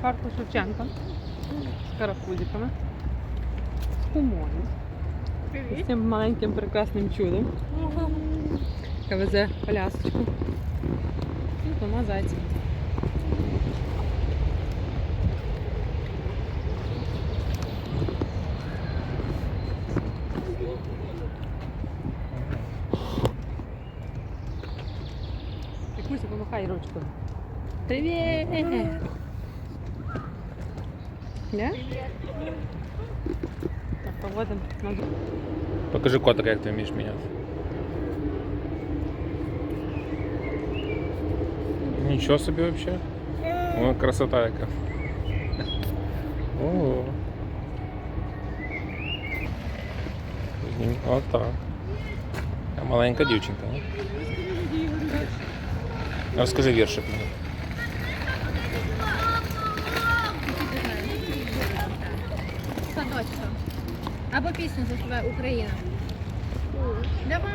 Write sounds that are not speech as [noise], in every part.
Парку Шевченка з карапузиками, з хумою, з цим маленьким прекрасним чудом, яке везе колясочку. І двома зайцями. Якусь помахай ручкою. Привіт! Да? Так, поводимо на друг- Покажи котика, як ти вмієш міняти. Нічого собі взагалі. О, красота яка. О. Знім- От так. Така Маленька дівчинка. а? Розкажи віршик мені. Або пісню заспівай Україна. Давай.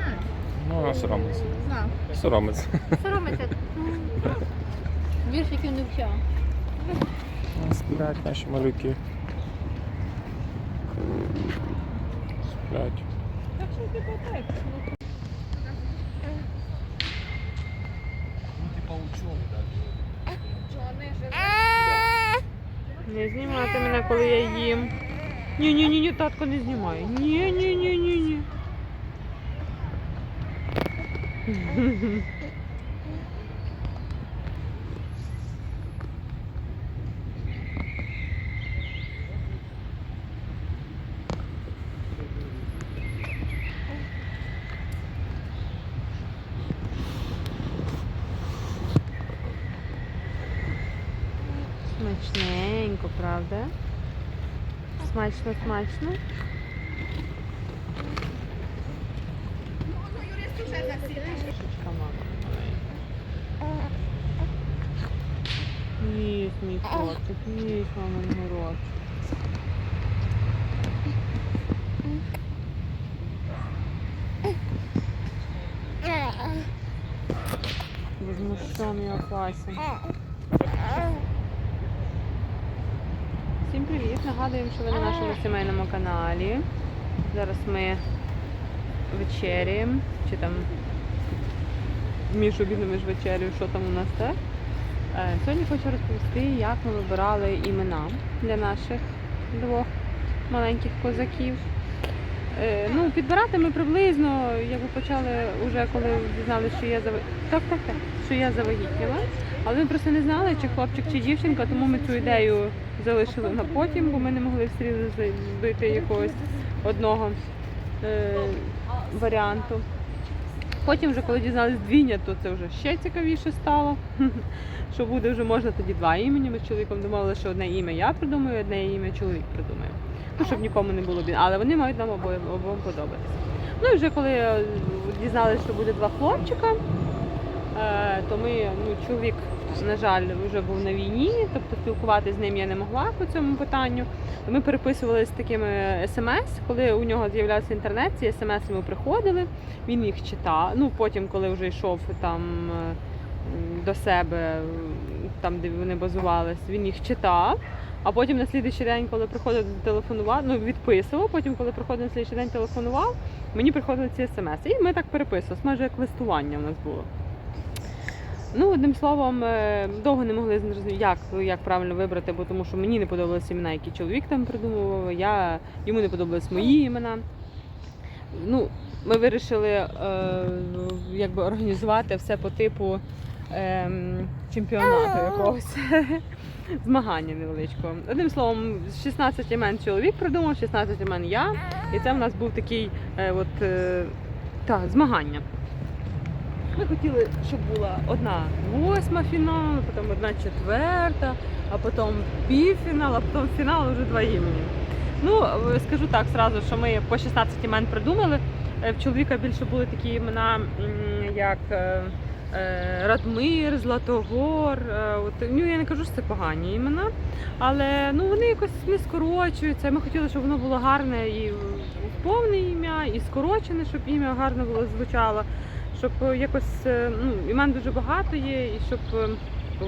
Ну, вона соромиться. На. Соромиться. Соромиться. [laughs] Віршиків не вчав. Сплять наші малюки. Сплять. Так що ти так? Не знімати мене, коли я їм. Ні, ні, татко не знімає. Ні, ні, ні, ні, ні. Смачненько, правда? Смачно, смачно. Шишечка мама маленька. Їсть мій котик, їсть мамин город. Возмущений Вася. Нагадуємо, що ви на нашому сімейному каналі. Зараз ми вечеряємо, чи там між обідом між вечерю, що там у нас так. Е, Сьогодні хочу розповісти, як ми вибирали імена для наших двох маленьких козаків. Е, Ну, підбирати ми приблизно, як якби почали вже коли дізналися, що я зав... так, так, так, що я завагітніла. Але ми просто не знали, чи хлопчик, чи дівчинка, тому ми цю ідею залишили на потім, бо ми не могли все рівно збити якогось одного е, варіанту. Потім, вже коли дізналися двійня, то це вже ще цікавіше стало. [laughs] Що буде вже можна тоді два імені. Ми з чоловіком думали, що одне ім'я я придумаю, одне ім'я чоловік придумає. Ну, щоб нікому не було бід. Але вони мають нам обоє обом подобатися. Ну і вже коли е, дізналися, що буде два хлопчика, е, то ми, ну, чоловік, на жаль, вже був на війні, тобто спілкуватися з ним я не могла по цьому питанню. Ми переписувалися такими смс, коли у нього з'являвся інтернет, ці смс йому приходили, він їх читав. Ну потім, коли вже йшов там е, до себе, там де вони базувались, він їх читав. А потім на слідуючий день, коли приходив телефонував, ну відписував. Потім, коли приходив на слідуючий день телефонував, мені приходили ці смс. І ми так переписувалися, майже як листування в нас було. Ну, одним словом, е, довго не могли зрозуміти, як, як правильно вибрати, бо тому що мені не подобалися імена, які чоловік там придумував, я, йому не подобались мої імена. Ну, ми вирішили е, якби організувати все по типу ем, чемпіонату якогось. [laughs] Змагання невеличкого. Одним словом, з 16 імен чоловік придумав, 16 імен я. І це в нас був такий е, от, е, та, змагання. Ми хотіли, щоб була одна восьма фінал, потім одна четверта, а потім півфінал, а потім фінал вже два імені. Ну, е, скажу так зразу, що ми по 16 імен придумали. Е, В чоловіка більше були такі імена, як е, Радмир, Златогор. е, От, ну, я не кажу, що це погані імена, але ну, вони якось не скорочуються. Ми хотіли, щоб воно було гарне і повне ім'я, і скорочене, щоб ім'я гарно було звучало щоб е, якось е, ну, імен дуже багато є, і щоб е, ну,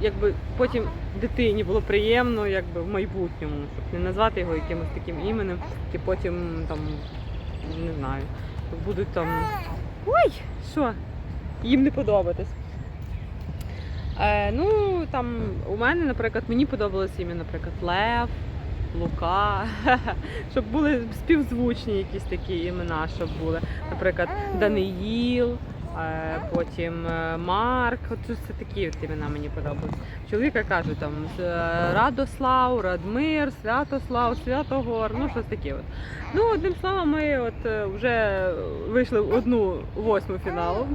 якби потім дитині було приємно, якби в майбутньому, щоб не назвати його якимось таким іменем, і потім там не знаю, будуть там. Ой, що? Їм не подобатись. Е, ну, там у мене, наприклад, мені подобалося ім'я, наприклад, Лев, Лука, [laughs] щоб були співзвучні якісь такі імена, щоб були. Наприклад, Даниїл, потім е, Марк. Це такі от імена мені подобаються. Чоловіка кажуть там е, Радослав, Радмир, Святослав, Святогор, ну щось таке. От. Ну, одним словом, ми от е, вже вийшли в одну восьму фіналу.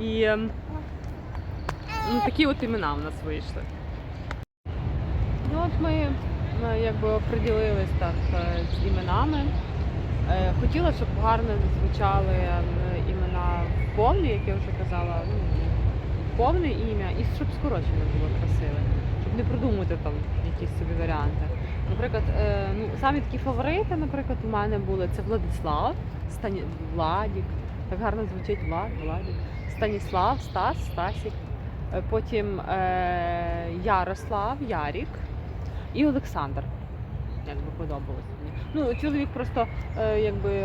І ем, ну, такі от імена в нас вийшли. Ну от ми е, якби оприділились так е, з іменами. Е, Хотіла, щоб гарно звучали повні, як я вже казала, ну, повне ім'я, і щоб скорочене було красиве, щоб не придумати там якісь собі варіанти. Наприклад, е, ну, самі такі фаворити, наприклад, у мене були це Владислав, Стані... Владік, так гарно звучить Влад, Владік, Станіслав, Стас, Стасік, Е, потім е, Ярослав, Ярік і Олександр. Як би подобалось мені. Ну, чоловік просто е, якби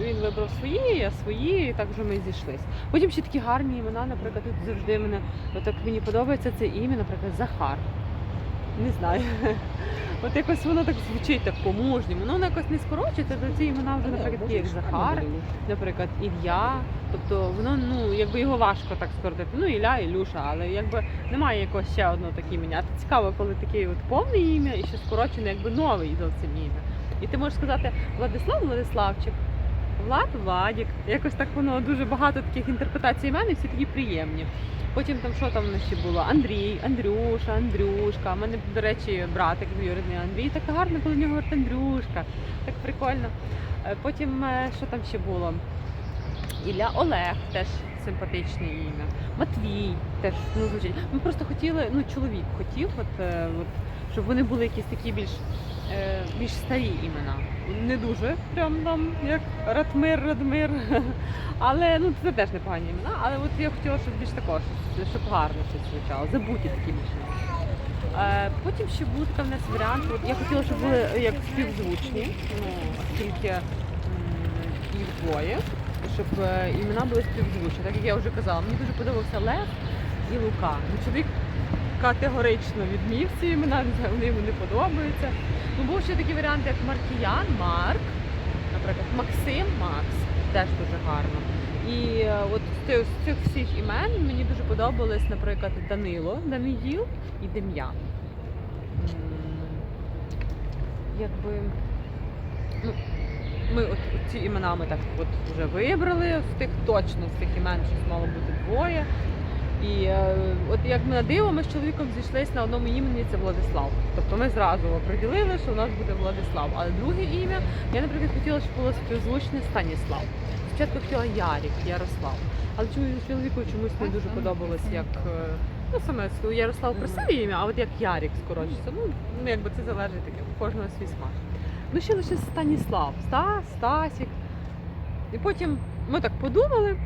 він вибрав свої, я свої, і так вже ми зійшлись. Потім ще такі гарні імена, наприклад, тут завжди мене отак мені подобається це ім'я, наприклад, Захар. Не знаю. [laughs] От якось воно так звучить так по-мужньому. Ну, воно якось не скорочується, то ці імена вже, наприклад, такі як Захар, наприклад, Ілля. Тобто воно, ну, якби його важко так скоротити. Ну, Ілля, Ілюша, але якби немає якогось ще одного таке ім'я. Це цікаво, коли таке от повне ім'я і ще скорочене, якби новий зовсім ім'я. І ти можеш сказати Владислав Владиславчик, Влад Владік. Якось так воно дуже багато таких інтерпретацій імен і всі такі приємні. Потім там що там ще було? Андрій, Андрюша, Андрюшка. У мене, до речі, братик двоюрідний Андрій. Так гарно, коли в нього говорить Андрюшка. Так прикольно. Е, Потім е, що там ще було? Ілля Олег теж симпатичне ім'я. Матвій теж ну, звучить. Ми просто хотіли, ну чоловік хотів, от, е, от, щоб вони були якісь такі більш, е, більш старі імена. Не дуже прям там, як Ратмир, Радмир. [laughs] Але ну це теж непогані імена. Але от я хотіла, щоб більш також, щоб гарно щось звучало. Забуті такі більше. Е, Потім ще був така в нас варіант. От я хотіла, щоб були як співзвучні, ну, тільки їх двоє, щоб е, імена були співзвучні. Так як я вже казала, мені дуже подобався Лев і Лука. Ну, чоловік категорично відмів ці імена, вони йому не подобаються. Ну, був ще такий варіант, як Маркіян, Марк, наприклад, Максим, Макс, теж дуже гарно. І е, от з цих, всіх імен мені дуже подобались, наприклад, Данило, Даниїл і Дем'ян. Якби ну, ми от ці імена ми так от вже вибрали, з тих точно з тих імен щось мало бути двоє. І е, от як ми на диво, ми з чоловіком зійшлися на одному імені це Владислав. Тобто ми зразу оприділили, що у нас буде Владислав. Але друге ім'я я, наприклад, хотіла, щоб було співзвучне Станіслав. Спочатку хотіла Ярік, Ярослав. Але чому- чоловіку чомусь не дуже подобалось, як е, ну саме Ярослав красиве ім'я, а от як Ярік скорочиться. Ну, ну якби це залежить таке, у кожного свій смак. Ну ще лише Станіслав, Стас, Стасік. І потім ми так подумали.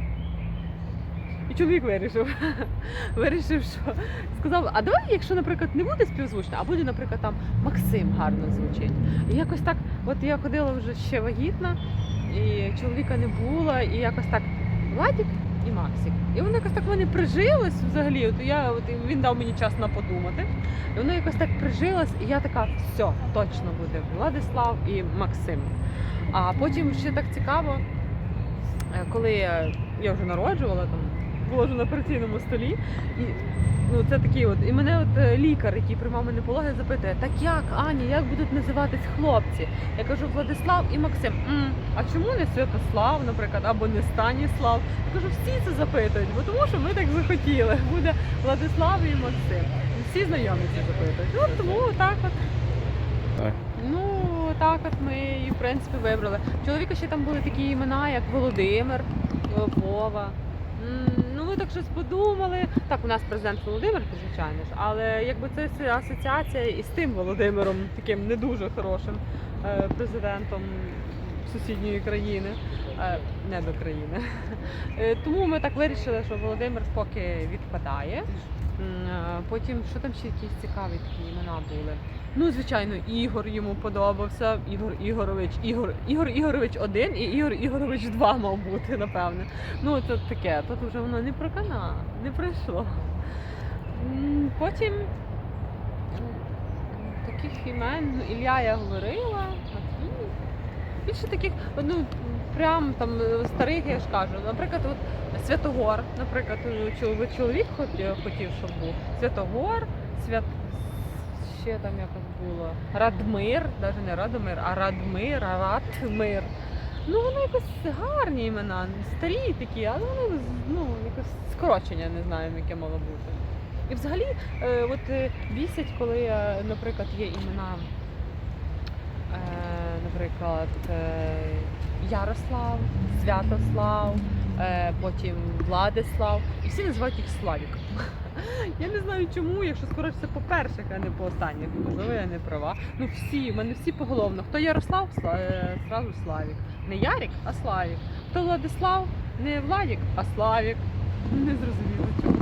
І чоловік вирішив. [laughs] вирішив, що сказав, а давай, якщо, наприклад, не буде співзвучно, а буде, наприклад, там Максим гарно звучить. І якось так, от я ходила вже ще вагітна, і чоловіка не було, і якось так Владік і Максик. І воно якось так в мене прижилось взагалі. От я, от він дав мені час на подумати. І воно якось так прижилось, і я така, все, точно буде Владислав і Максим. А потім ще так цікаво, е, коли я вже народжувала там, вже на операційному столі. І ну, це такий от, і мене от е, лікар, який приймав мене пологи, запитує, так як, Аня, як будуть називатись хлопці? Я кажу, Владислав і Максим. «М, а чому не Святослав, наприклад, або не Станіслав? Я кажу, всі це запитують, бо тому що ми так захотіли. Буде Владислав і Максим. Всі знайомі це запитують. Ну тому так от. Так. Ну, так от ми і в принципі вибрали. Чоловіка ще там були такі імена, як Володимир, Вова. Ну, ми так щось подумали. Так, у нас президент Володимир, звичайно ж, але якби це асоціація із тим Володимиром, таким не дуже хорошим е, президентом сусідньої країни, е, не до країни. Е, Тому ми так вирішили, що Володимир поки відпадає. Е, Потім, що там ще якісь цікаві такі імена були. Ну, звичайно, Ігор йому подобався. Ігор Ігорович, Ігор, Ігор Ігорович один і Ігор Ігорович два мав бути, напевне. Ну, це таке, тут вже воно не прокана, не пройшло. Потім таких імен, ну, Ілля я говорила. Більше таких, ну прям там старих, я ж кажу. Наприклад, от Святогор, наприклад, чоловік хотів, щоб був. Святогор, свят. Ще там якось було. Радмир, навіть не Радомир, а Радмир, Ратмир. Ну, вони якось гарні імена, старі такі, але вони ну, якось скорочення, не знаю, яке мало бути. І взагалі, е, от е, бісять, коли, е, наприклад, є імена, наприклад, е, Ярослав, Святослав, е, потім Владислав, і всі називають їх Славік. [laughs] Я не знаю чому, якщо скоротиться по перших, а не по останніх. Можливо, я не права. Ну всі, в мене всі поголовно. Хто Ярослав, Сла- е, Славік. Не Ярік, а Славік. Хто Владислав, не Владік, а Славік. Не зрозуміло чому.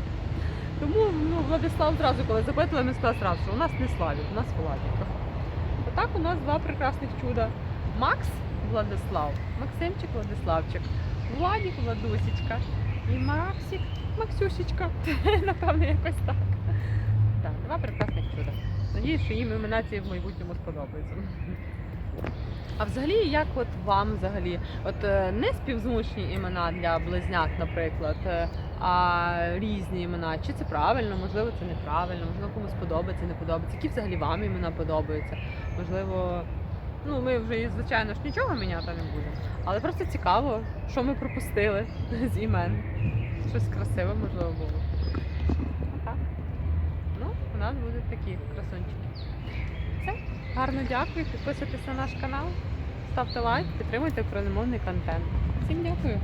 Тому ну, Владислав зразу, коли запитували, сказав зразу, що у нас не Славік, у нас Владік. Отак у нас два прекрасних чуда. Макс Владислав, Максимчик Владиславчик, Владік Владусічка і Максик Максюшечка. [laughs] Напевно, якось так. Так, два прекрасних чуда. Надіюсь, що їм імена ці в майбутньому сподобаються. А взагалі, як от вам взагалі? От е, не співзвучні імена для близнят, наприклад, е, а різні імена. Чи це правильно, можливо, це неправильно, можливо, комусь подобається, не подобається. Які взагалі вам імена подобаються? Можливо, ну ми вже звичайно ж нічого міняти не будемо. Але просто цікаво, що ми пропустили [laughs] з імен. Щось красиве, можливо, було. Ну, у нас будуть такі красунчики. Все. Гарно дякую. Підписуйтесь на наш канал, ставте лайк, підтримуйте україномовний контент. Всім дякую.